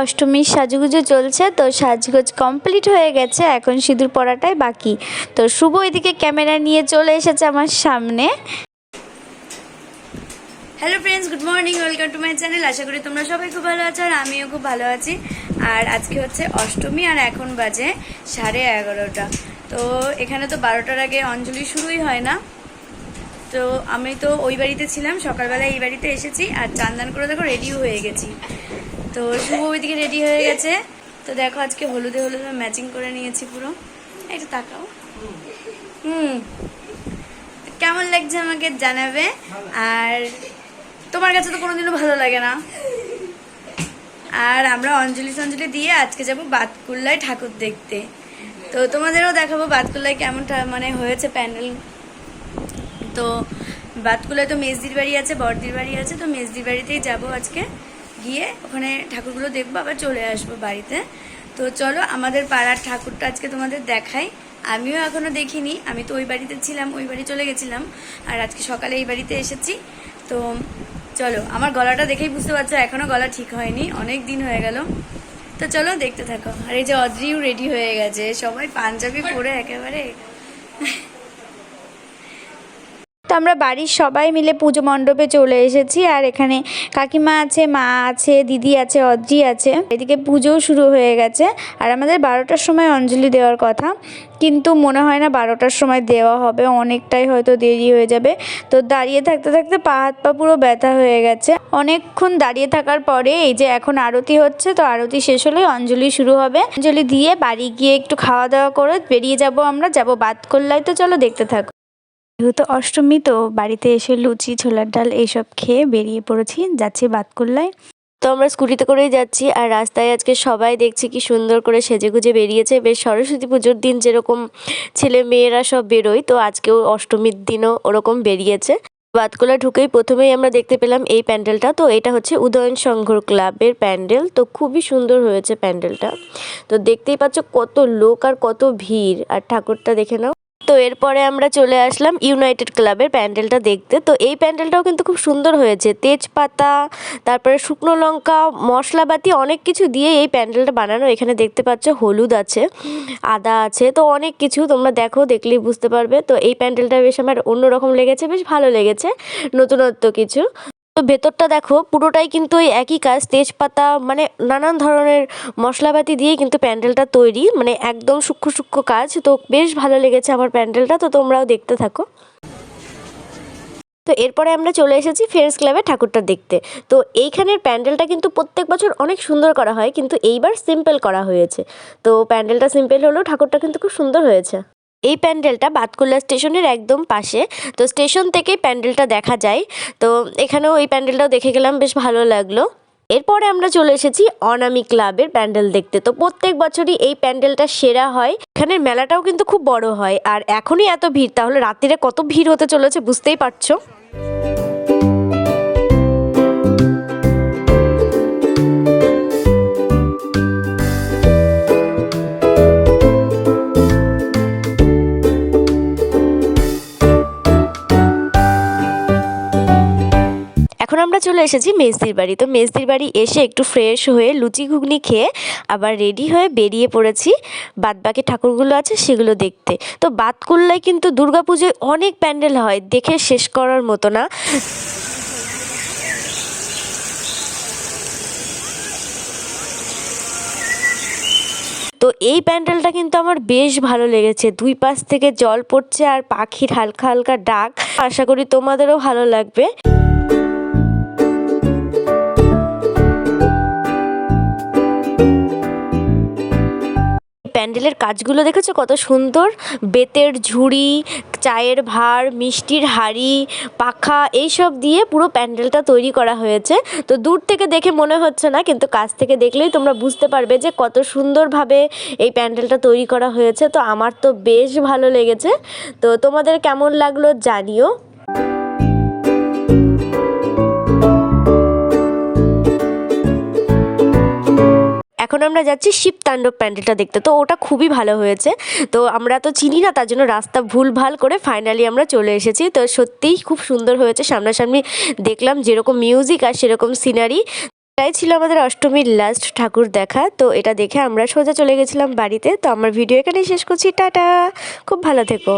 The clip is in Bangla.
অষ্টমীর সাজুগুজু চলছে, তো সাজগোজ কমপ্লিট হয়ে গেছে, এখন সিঁদুর পরাটাই বাকি। তো শুভ এদিকে ক্যামেরা নিয়ে চলে এসেছে আমার সামনে। Hello friends good morning welcome to my channel আশা করি তোমরা সবাই খুব ভালো আছো আর আমিও খুব ভালো আছি। আর আজকে হচ্ছে অষ্টমী আর এখন বাজে সাড়ে এগারোটা। তো এখানে তো বারোটার আগে অঞ্জলি শুরুই হয় না। তো আমি তো ওই বাড়িতে ছিলাম সকালবেলা এই বাড়িতে এসেছি আর চান্দান করে দেখো রেডিও হয়ে গেছি। তো শুভ ওইদিকে রেডি হয়ে গেছে। তো দেখো আজকে হলুদে হলুদে ম্যাচিং করে নিয়েছি পুরো। একটু তাকাও। হুম। কেমন লাগছে আমাকে জানাবে? আর তোমার কাছে তো কোনোদিনও ভালো লাগে না। আর আমরা অঞ্জলি সঞ্জলি দিয়ে আজকে যাব বাতকুল্লায় ঠাকুর দেখতে। তো তোমাদেরও দেখাবো বাতকুল্লায় কেমন মানে হয়েছে প্যান্ডেল। তো বাতকুলায় তো মেজদির বাড়ি আছে, বড়দির বাড়ি আছে, তো মেজদির বাড়িতেই যাব আজকে। গিয়ে ওখানে ঠাকুরগুলো দেখব, আবার চলে আসব বাড়িতে। তো চলো, আমাদের পাড়ার ঠাকুরটা আজকে তোমাদের দেখাই। আমিও এখনও দেখিনি, আমি তো ওই বাড়িতে ছিলাম, ওই বাড়ি চলে গেছিলাম, আর আজকে সকালে এই বাড়িতে এসেছি। তো চলো, আমার গলাটা দেখেই বুঝতে পারছ, এখনও গলা ঠিক হয়নি, অনেক দিন হয়ে গেল। তো চলো, দেখতে থাকো। আর এই যে অদ্রিও রেডি হয়ে গেছে, সবাই পাঞ্জাবি পরে একেবারে। আমরা বাড়ির সবাই মিলে পুজো মণ্ডপে চলে এসেছি আর এখানে কাকিমা আছে, মা আছে, দিদি আছে অদ্রি আছে। এদিকে পুজোও শুরু হয়ে গেছে আর আমাদের বারোটার সময় অঞ্জলি দেওয়ার কথা। কিন্তু মনে হয় না বারোটার সময় দেওয়া হবে, অনেকটাই হয়তো দেরি হয়ে যাবে। তো দাঁড়িয়ে থাকতে থাকতে পা, হাত, পা পুরো ব্যথা হয়ে গেছে। অনেকক্ষণ দাঁড়িয়ে থাকার পরে এই যে এখন আরতি হচ্ছে, তো আরতি শেষ হলে অঞ্জলি শুরু হবে। অঞ্জলি দিয়ে বাড়ি গিয়ে একটু খাওয়া দাওয়া করে বেরিয়ে যাব আমরা, যাব বাদ করলাই তো চলো দেখতে থাকো। যেহেতু অষ্টমী, তো বাড়িতে এসে লুচি, ছোলার ডাল এইসব খেয়ে বেরিয়ে পড়েছি, যাচ্ছি বাতকুল্লায়। তো আমরা স্কুটিতে করেই যাচ্ছি আর রাস্তায় আজকে সবাই দেখছি কি সুন্দর করে সেজে গুজে বেরিয়েছে। বেশ সরস্বতী পুজোর দিন যেরকম ছেলে মেয়েরা সব বেরোয়, তো আজকেও অষ্টমীর দিনও ওরকম বেরিয়েছে। বাতকুলা ঢুকেই প্রথমেই আমরা দেখতে পেলাম এই প্যান্ডেলটা, তো এটা হচ্ছে উদয়ন সংঘর ক্লাবের প্যান্ডেল, তো খুবই সুন্দর হয়েছে প্যান্ডেলটা। তো দেখতেই পাচ্ছ কত লোক আর কত ভিড়, আর ঠাকুরটা দেখে নাও। তো এরপরে আমরা চলে আসলাম ইউনাইটেড ক্লাবের প্যান্ডেলটা দেখতে। তো এই প্যান্ডেলটাও কিন্তু খুব সুন্দর হয়েছে। তেজপাতা, তারপরে শুকনো লঙ্কা, মশলাপাতি অনেক কিছু দিয়ে এই প্যান্ডেলটা বানানো। এখানে দেখতে পাচ্ছ হলুদ আছে, আদা আছে, তো অনেক কিছু তোমরা দেখো, দেখলেই বুঝতে পারবে। তো এই প্যান্ডেলটা বেশ আমার অন্যরকম লেগেছে, বেশ ভালো লেগেছে, নতুনত্ব কিছু। তো ভেতরটা দেখো, পুরোটাই কিন্তু ওই একই কাজ, তেজপাতা মানে নানান ধরনের মশলাপাতি দিয়ে কিন্তু প্যান্ডেলটা তৈরি মানে একদম সূক্ষ্ম সূক্ষ্ম কাজ। তো বেশ ভালো লেগেছে আমার প্যান্ডেলটা, তো তোমরাও দেখতে থাকো। তো এরপরে আমরা চলে এসেছি ফ্রেন্ডস ক্লাবে ঠাকুরটা দেখতে। তো এইখানের প্যান্ডেলটা কিন্তু প্রত্যেক বছর অনেক সুন্দর করা হয়, কিন্তু এইবার সিম্পল করা হয়েছে। তো প্যান্ডেলটা সিম্পল হলেও ঠাকুরটা কিন্তু খুব সুন্দর হয়েছে। এই প্যান্ডেলটা বাতকুল্লা স্টেশনের একদম পাশে। তো স্টেশন থেকে প্যান্ডেলটা দেখা যায়। তো এখানেও এই প্যান্ডেলটাও দেখে গেলাম, বেশ ভালো লাগল। এরপরে আমরা চলে এসেছি অনামি ক্লাবের প্যান্ডেল দেখতে। তো প্রত্যেক বছরই এই প্যান্ডেলটা সেরা হয়। এখানের মেলাটাও কিন্তু খুব বড় হয়। আর এখনই এত ভিড়, তাহলে রাত্রিরে কত ভিড় হতে চলেছে বুঝতেই পারছ? চলে এসেছি মেজদির বাড়ি। তো মেজদির বাড়ি এসে একটু ফ্রেশ হয়ে লুচি ঘুগনি খেয়ে আবার রেডি হয়ে বেরিয়ে পড়েছি। বাদবাকি ঠাকুরগুলো আছে সেগুলো দেখতে। তো বাতকুল্লায় কিন্তু দুর্গাপুজোয় অনেক প্যান্ডেল হয়, দেখে শেষ করার মতো না। তো এই প্যান্ডেলটা কিন্তু আমার বেশ ভালো লেগেছে। দুই পাশ থেকে জল পড়ছে আর পাখির হালকা হালকা ডাক। আশা করি তোমাদেরও ভালো লাগবে। প্যান্ডেলের কাজগুলো দেখেছ? কত সুন্দর। বেতের ঝুড়ি, চায়ের ভাঁড় মিষ্টির হাঁড়ি, পাখা, এইসব দিয়ে পুরো প্যান্ডেলটা তৈরি করা হয়েছে। তো দূর থেকে দেখে মনে হচ্ছে না, কিন্তু কাছ থেকে দেখলেই তোমরা বুঝতে পারবে যে কত সুন্দরভাবে এই প্যান্ডেলটা তৈরি করা হয়েছে। তো আমার তো বেশ ভালো লেগেছে। তো তোমাদের কেমন লাগল জানিও। আমরা যাচ্ছি শিব তাণ্ডব প্যান্ডেলটা দেখতে। তো ওটা খুবই ভালো হয়েছে। তো আমরা তো চিনি না, তার জন্য রাস্তা ভুল ভালো করে ফাইনালি আমরা চলে এসেছি। তো সত্যিই খুব সুন্দর হয়েছে। সামনাসামনি দেখলাম যেরকম মিউজিক আর সেরকম সিনারি এটাই ছিল আমাদের অষ্টমীর লাস্ট ঠাকুর দেখা। তো এটা দেখে আমরা সোজা চলে গেছিলাম বাড়িতে। তো আমার ভিডিও এখানেই শেষ করছি। টাটা! খুব ভালো থেকো।